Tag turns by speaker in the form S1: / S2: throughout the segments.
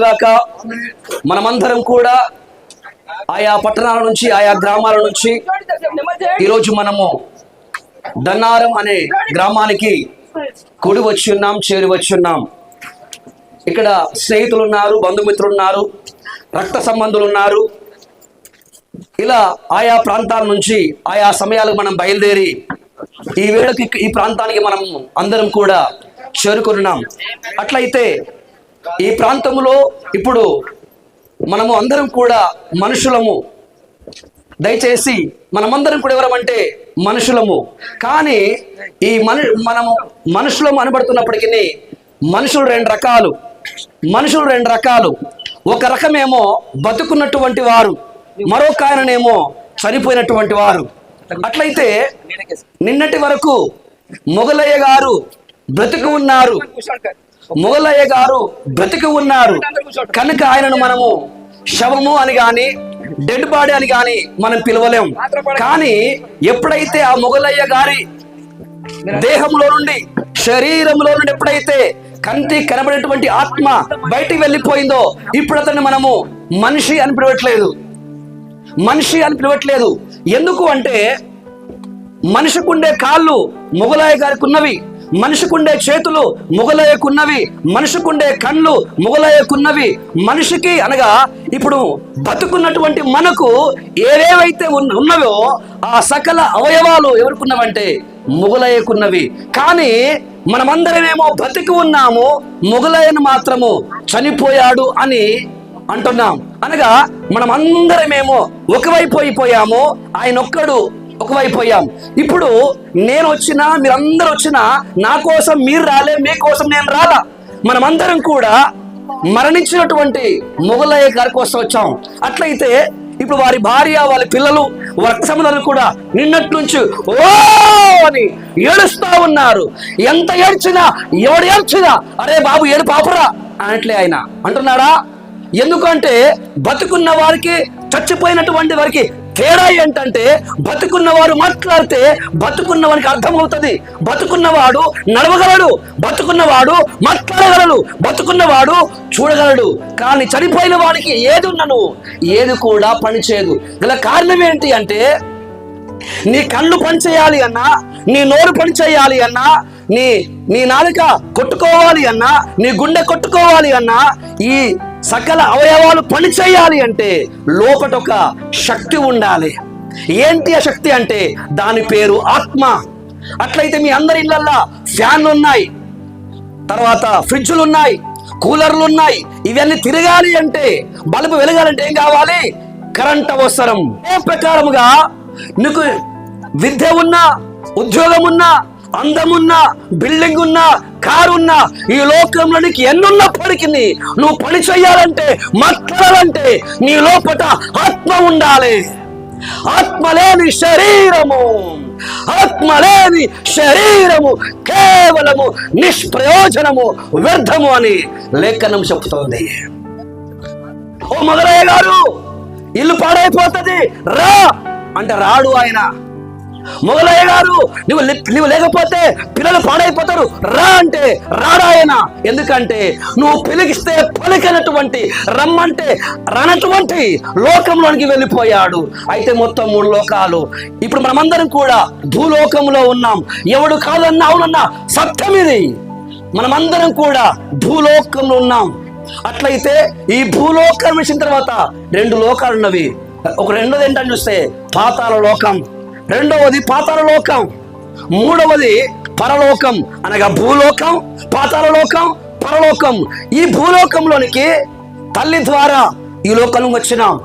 S1: గాక మనమందరం కూడా ఆయా పట్టణాల నుంచి ఆయా గ్రామాల నుంచి ఈరోజు మనము దన్నారం అనే గ్రామానికి కూడి వచ్చి ఉన్నాం చేరి వచ్చి ఉన్నాం. ఇక్కడ స్నేహితులు ఉన్నారు బంధుమిత్రులు ఉన్నారు రక్త సంబంధులు ఉన్నారు ఇలా ఆయా ప్రాంతాల నుంచి ఆయా సమయాలకు మనం బయలుదేరి ఈ వేళకి ఈ ప్రాంతానికి మనం అందరం కూడా చేరుకున్నాం అట్లయితే ఈ ప్రాంతంలో ఇప్పుడు మనము అందరం కూడా మనుషులము. దయచేసి మనమందరం కూడా ఎవరమంటే మనుషులము. కానీ ఈ మను మనము మనుషులము అనబడుతున్నప్పటికీ మనుషులు రెండు రకాలు. మనుషులు రెండు రకాలు. ఒక రకమేమో బతుకున్నటువంటి వారు మరొక ఆయననేమో చనిపోయినటువంటి వారు. అట్లయితే నిన్నటి వరకు మొగలయ్య గారు బ్రతుకు ఉన్నారు. మొగలయ్య గారు బ్రతికి ఉన్నారు. కనుక ఆయనను మనము శవము అని గాని డెడ్ బాడీ అని గాని మనం పిలవలేం. కానీ ఎప్పుడైతే ఆ మొగలయ్య గారి దేహంలో నుండి శరీరంలో నుండి ఎప్పుడైతే కంటి కనబడేటువంటి ఆత్మ బయటికి వెళ్ళిపోయిందో ఇప్పుడు అతన్ని మనము మనిషి అని పిలవట్లేదు. మనిషి అని పిలవట్లేదు. ఎందుకు అంటే మనిషికుండే కాళ్ళు మొగలాయ గారికి ఉన్నవి మనిషికుండే చేతులు మొగలయ్యకున్నవి మనిషికుండే కళ్ళు మొగలయ్యకున్నవి. మనిషికి అనగా ఇప్పుడు బతుకున్నటువంటి మనకు ఏవేవైతే ఉన్న- ఉన్నవో ఆ సకల అవయవాలు ఎవరికున్నవంటే మొగలయ్యకున్నవి. కానీ మనమందరమేమో బతికి ఉన్నాము మొగలయ్యను మాత్రము చనిపోయాడు అని అంటున్నాం. అనగా మనమందరమేమో ఒకవైపు అయిపోయాము ఆయన ఒక్కడు ఒకవైపోయాం. ఇప్పుడు నేను వచ్చినా మీరందరూ వచ్చినా నా కోసం మీరు రాలే మీ కోసం నేను రాలా. మనమందరం కూడా మరణించినటువంటి మొగలయ్య గారి కోసం వచ్చాం. అట్లయితే ఇప్పుడు వారి భార్య వాళ్ళ పిల్లలు రక్త సంబంధాలు కూడా నిన్నటి నుంచి ఓ అని ఏడుస్తా ఉన్నారు. ఎంత ఏడ్చినా ఎవడు ఏడ్చినా అరే బాబు ఏడు పాపరా అనట్లే ఆయన. అంటున్నాడా? ఎందుకంటే బతుకున్న వారికి చచ్చిపోయినటువంటి వారికి తేడా ఏంటంటే బతుకున్నవారు మాట్లాడితే బతుకున్న వారికి అర్థమవుతుంది. బతుకున్నవాడు నడవగలడు బతుకున్నవాడు మాట్లాడగలడు బతుకున్నవాడు చూడగలడు. కానీ చనిపోయిన వాడికి ఏది ఉన్నను ఏది కూడా పనిచేయదు. గల కారణం ఏంటి అంటే నీ కళ్ళు పనిచేయాలి అన్నా నీ నోరు పని చేయాలి అన్నా నీ నీ నాలుక కొట్టుకోవాలి అన్నా నీ గుండె కొట్టుకోవాలి అన్నా ఈ సకల అవయవాలు పని చేయాలి అంటే లోపట ఒక శక్తి ఉండాలి. ఏంటి ఆ శక్తి అంటే దాని పేరు ఆత్మ. అట్లయితే మీ అందరి ఇళ్ళల్లో ఫ్యాన్లు ఉన్నాయి తర్వాత ఫ్రిడ్జ్లు ఉన్నాయి కూలర్లు ఉన్నాయి ఇవన్నీ తిరగాలి అంటే బల్బు వెలగాలంటే ఏం కావాలి? కరెంట్ అవసరం. ఏ ప్రకారముగా నీకు విద్య ఉన్నా ఉద్యోగం ఉన్నా అందమున్నా బిల్డింగ్ ఉన్నా కారు ఉన్నా ఈ లోకంలోనికి ఎన్నున్నప్పటికీ నువ్వు పని చేయాలంటే మాట్లాడాలంటే నీ లోపట ఆత్మ ఉండాలి. ఆత్మలేని శరీరము ఆత్మలేని శరీరము కేవలము నిష్ప్రయోజనము వ్యర్థము అని లేఖనం చెప్తోంది. ఓ మొదలయ్య గారు ఇల్లు పాడైపోతుంది రా! అంటే రాడు ఆయన. మొగలయ్య గారు నువ్వు నువ్వు లేకపోతే పిల్లలు పాడైపోతారు. రా అంటే రాడు ఎందుకంటే నువ్వు పిలిగిస్తే పలికినటువంటి రమ్మంటే రానటువంటి లోకంలోనికి వెళ్ళిపోయాడు. అయితే మొత్తం మూడు లోకాలు. ఇప్పుడు మనమందరం కూడా భూలోకంలో ఉన్నాం. ఎవడు కాదన్నా అవునన్నా సత్యం ఇది. మనమందరం కూడా భూలోకంలో ఉన్నాం. అట్లయితే ఈ భూలోకం వచ్చిన తర్వాత రెండు లోకాలు ఉన్నవి ఒక రెండోది ఏంటని చూస్తే పాతాల లోకం. రెండవది పాతాలలోకం మూడవది పరలోకం. అనగా భూలోకం పాతాలలోకం పరలోకం. ఈ భూలోకంలోనికి తల్లి ద్వారా ఈ లోకంలోకి వచ్చినాం.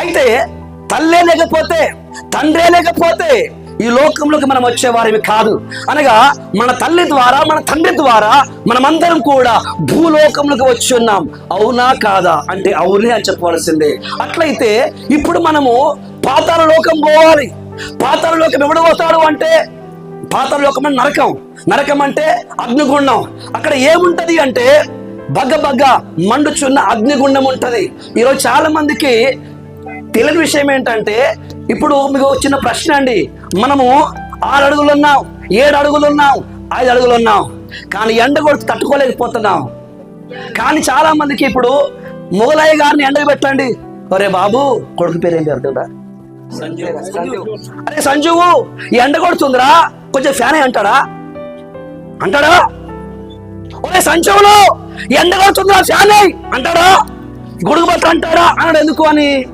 S1: అయితే తల్లే లేకపోతే తండ్రే లేకపోతే ఈ లోకంలోకి మనం వచ్చేవారివి కాదు. అనగా మన తల్లి ద్వారా మన తండ్రి ద్వారా మనమందరం కూడా భూలోకంలోకి వచ్చి ఉన్నాం. అవునా కాదా? అంటే అవునే అని చెప్పవలసిందే. అట్లయితే ఇప్పుడు మనము పాతాల లోకం పోవాలి. పాతాల ఎవడు పోతాడు అంటే పాతాల అంటే నరకం. నరకం అంటే అగ్నిగుండం. అక్కడ ఏముంటది అంటే బగ్గ బగ్గ మండుచున్న అగ్నిగుండం ఉంటది. ఈరోజు చాలా మందికి తెలియని విషయం ఏంటంటే ఇప్పుడు మీకు వచ్చిన ప్రశ్న అండి. మనము ఆరు అడుగులు ఉన్నాం ఏడు అడుగులు ఉన్నాం ఐదు అడుగులు ఉన్నాం. కానీ ఎండ కొడుతు తట్టుకోలేకపోతున్నాం. కానీ చాలా మందికి ఇప్పుడు మొగలయ్య గారిని ఎండకు పెట్టండి. ఒరే బాబు కొడుకు పేరు ఏం పేరు అరే సంజువు. ఈ ఎండ కొడుతుందిరా. కొంచెం ఫ్యాన్ అంటాడా? అంటాడా? ఒరే సంజువులు ఎండ కొడుతుందిరా ఫ్యాన్ అంటాడా? గొడుగు బట్ట అంటాడా? అన్నాడు ఎందుకు అని?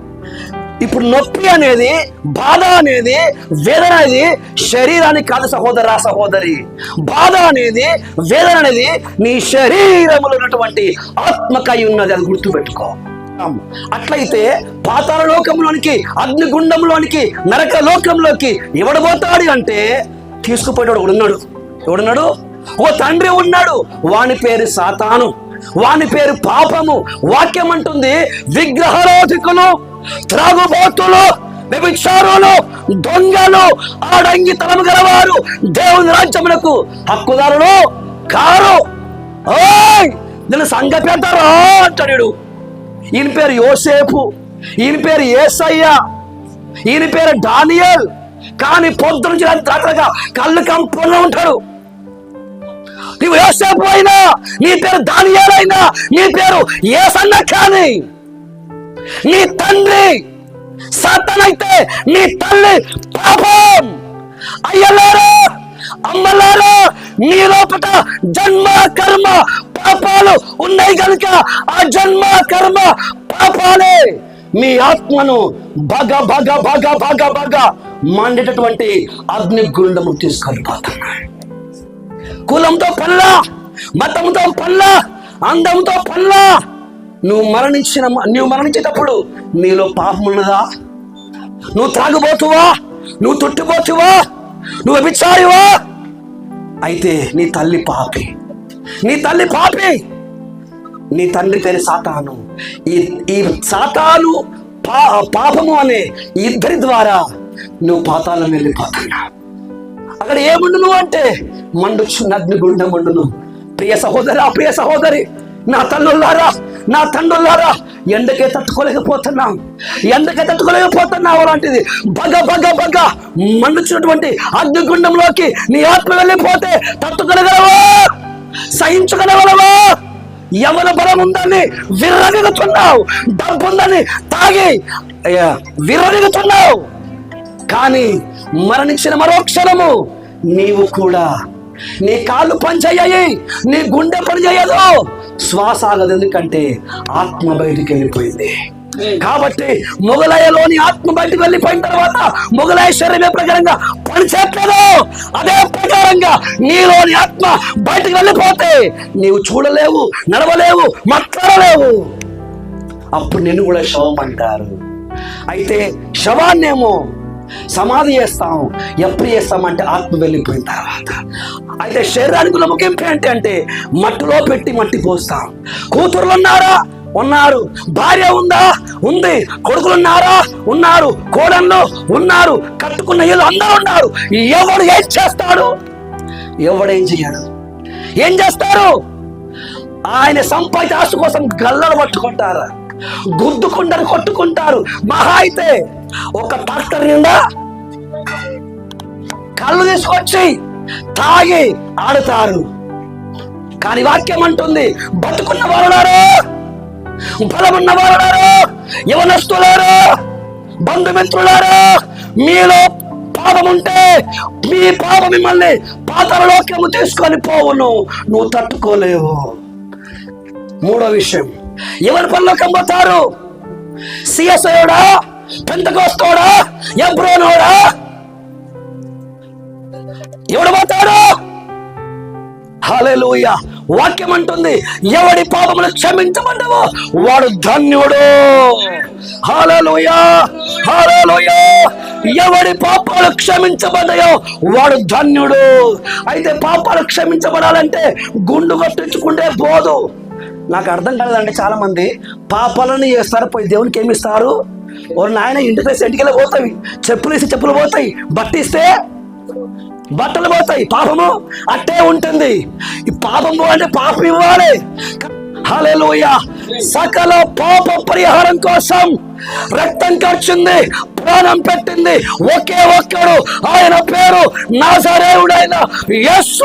S1: ఇప్పుడు నొప్పి అనేది బాధ అనేది వేదన అనేది శరీరానికి కాదు సహోదరా సహోదరి. బాధ అనేది వేదన అనేది నీ శరీరములో ఉన్నటువంటి ఆత్మకై ఉన్నది అది గుర్తుపెట్టుకో. అట్లయితే పాతాల లోకంలోనికి అగ్నిగుండంలోనికి నరక లోకంలోకి ఎవడబోతాడు అంటే తీసుకుపోయేవాడు ఉన్నాడు. ఎవడున్నాడు? ఓ తండ్రి ఉన్నాడు. వాని పేరు సాతాను. వాని పేరు పాపము. వాక్యం అంటుంది విగ్రహరోధికులు త్రాగుబోతులు వ్యభిచారులు దొంగలు ఆడంగి తలము గలవారు దేవుని రాజ్యములకు హక్కుదారులు కారు. ఓయ్ సంగతి సంఘ అంటాడు ఈయన పేరు యోసేపు ఈయన పేరు ఏసయ్య ఈయన పేరు డానియల్. కానీ పొద్దు నుంచి రాత్రి కళ్ళు కంపూర్ణ ఉంటాడు. నీవు యోసేపు అయినా నీ పేరు దానియాల్ అయినా నీ పేరు ఏసన్న కానీ నీ తండ్రి సాతనైతే నీ తల్లి పాపం. అయ్యలారా అమ్మలారా నీ లోపల జన్మ కర్మ ఉన్నాయి కనుక ఆ జన్మ కర్మ పాపాలే. మీ ఆత్మను భగ భగ భగ భగ భగ మండేటటువంటి అగ్ని గుండము తీసుకెళ్ళిపోతున్నాయి కులంతో పల్లా మతంతో పల్లా అందంతో పల్లా నువ్వు మరణించిన నువ్వు మరణించేటప్పుడు నీలో పాపం ఉన్నదా? నువ్వు త్రాగుబోతువా? నువ్వు తుట్టిపోతువా? నువ్వు విచారివా? అయితే నీ తల్లి పాపి. నీ తల్లి పాపి. నీ తండ్రి పేరు సాతాను. ఈ ఈ సాతాను పా పాపము అనే ఈ ఇద్దరి ద్వారా నువ్వు పాతాళం వెళ్ళిపోతున్నా అక్కడ ఏముండును అంటే మండుచున్న అగ్నిగుండం మండును. ప్రియ సహోదరా ప్రియ సహోదరి నా తల్లులారా నా తండ్రులారా ఎండకే తట్టుకోలేకపోతున్నాం ఎండకే తట్టుకోలేకపోతున్నావు అలాంటిది. బగ బగ బగ మండుచున్నటువంటి అగ్నిగుండంలోకి నీ ఆత్మ వెళ్ళిపోతే తట్టుకోగలవా? సహించగలవా? యవన బలం ఉందని విర్రవిగుతున్నావు. డబ్బు ఉందని తాగి అయ్యా, విర్రవిగుతున్నావు. కానీ మరణించిన మరో క్షణము నీవు కూడా. నీ కాళ్ళు పనిచేయ్యాయి నీ గుండె పనిచేయదు. శ్వాస ఆగదు ఎందుకంటే ఆత్మ బయటికి వెళ్ళిపోయింది. కాబట్టి మొగలయలోని ఆత్మ బయటకు వెళ్ళిపోయిన తర్వాత మొగలయ శరీరం ఏ ప్రకారంగా? పనిచేయట్లేదు అదే ప్రకారంగా నీలోని ఆత్మ బయటకు వెళ్ళిపోతే నీవు చూడలేవు నడవలేవు మాట్లాడలేవు. అప్పుడు నిన్ను కూడా శవం అంటారు. అయితే శవాన్నేమో సమాధి చేస్తాం. ఎప్పుడు చేస్తామంటే ఆత్మ వెళ్ళిపోయిన తర్వాత. అయితే శరీరానికి ఉన్న ముఖ్యం ఏంటి అంటే మట్టిలో పెట్టి మట్టి పోస్తాం. కూతురులు ఉన్నారా? ఉన్నారు. భార్య ఉందా? ఉంది. కొడుకులు ఉన్నారా. ఉన్నారు కోడళ్ళు ఉన్నారు. కట్టుకున్న ఇల్లు అందరూ ఉన్నారు. ఎవడు ఏం చేస్తాడు? ఎవడేం చేయడు ఏం చేస్తారు? ఆయన సంపాదిత ఆశ కోసం గల్లలు పట్టుకుంటారు. గుద్దుకుంటారు కొట్టుకుంటారు. మహా అయితే ఒక ట్రాక్టర్ నిండా కళ్ళు తీసుకొచ్చి తాగి ఆడుతారు. కానీ వాక్యం అంటుంది బతుకున్న వారున్నారు? బలమున్న వారున్నారు యవనస్తులారు బంధుమిత్రులారు మీలో పాపం ఉంటే మీ పాపం మిమ్మల్ని పాతరలోకము తీసుకొని పోవును. నువ్వు తట్టుకోలేవు. మూడో విషయం ఎవరి పనులకం పోతారు? సిఎస్ఐడా పెంతకోస్తోడా ఎంప్రోనోడా ఎవడు పోతాడు హల్లెలూయా. వాక్యం అంటుంది ఎవడి పాపములు క్షమించబడ్డవో వాడు ధన్యుడు. హల్లెలూయా హల్లెలూయా. ఎవడి పాపాలు క్షమించబడ్డాయో వాడు ధన్యుడు. అయితే పాపాలు క్షమించబడాలంటే గుండు కట్టించుకుంటే పోదు. నాకు అర్థం కాలేదండి చాలా మంది పాపాలను చేస్తారు పోయి దేవునికి ఏమి ఇస్తారు? ఓ నాయన ఇంటికి సెంటికెళ్ళి పోతాయి చెప్పులు ఇస్తే చెప్పులు పోతాయి. బట్టిస్తే బట్టలు పోతాయి పాపము. అట్టే ఉంటుంది. ఈ పాపము అంటే పాపం ఇవ్వాలి. హల్లెలూయా. సకల పాప పరిహారం కోసం రక్తం ఖర్చుంది ప్రాణం పెట్టింది. ఒకే ఒక్కడు ఆయన పేరు నాసరేవుడైన యస్సు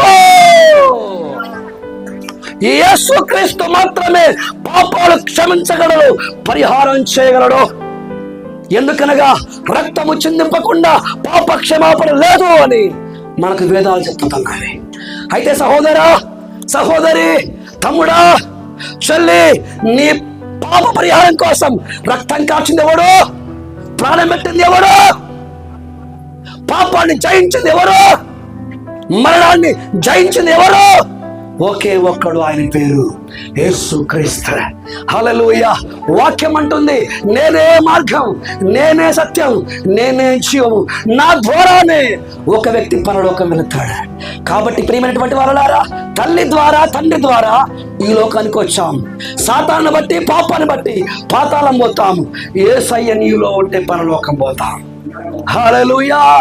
S1: ఈ యేసుక్రీస్తు మాత్రమే పాపాలు క్షమించగలడు పరిహారం చేయగలడు. ఎందుకనగా రక్తము చిందింపకుండా పాప క్షమాపణ లేదు అని. మనకు వేదాలు చెప్తున్నాయి అయితే సహోదరా సహోదరి తమ్ముడా చెల్లి నీ పాప పరిహారం కోసం రక్తం కాచింది ఎవడు ప్రాణం పెట్టింది ఎవడు పాపాన్ని జయించింది ఎవరు? మరణాన్ని జయించింది ఎవరు? ఒకే ఒక్కడు ఆయన పేరు యేసు క్రీస్తు. హలలుయ వాక్యం అంటుంది నేనే మార్గం నేనే సత్యం నేనే జీవము. నా ద్వారానే ఒక వ్యక్తి పరలోకం వెళుతాడు. కాబట్టి ప్రియమైనటువంటి వారలారా తల్లి ద్వారా తండ్రి ద్వారా ఈ లోకానికి వచ్చాం. సాతాన్ని బట్టి పాపాన్ని బట్టి పాతాళం పోతాము. ఏ సయ్య నీలో ఉంటే పరలోకం పోతాం. హలలుయా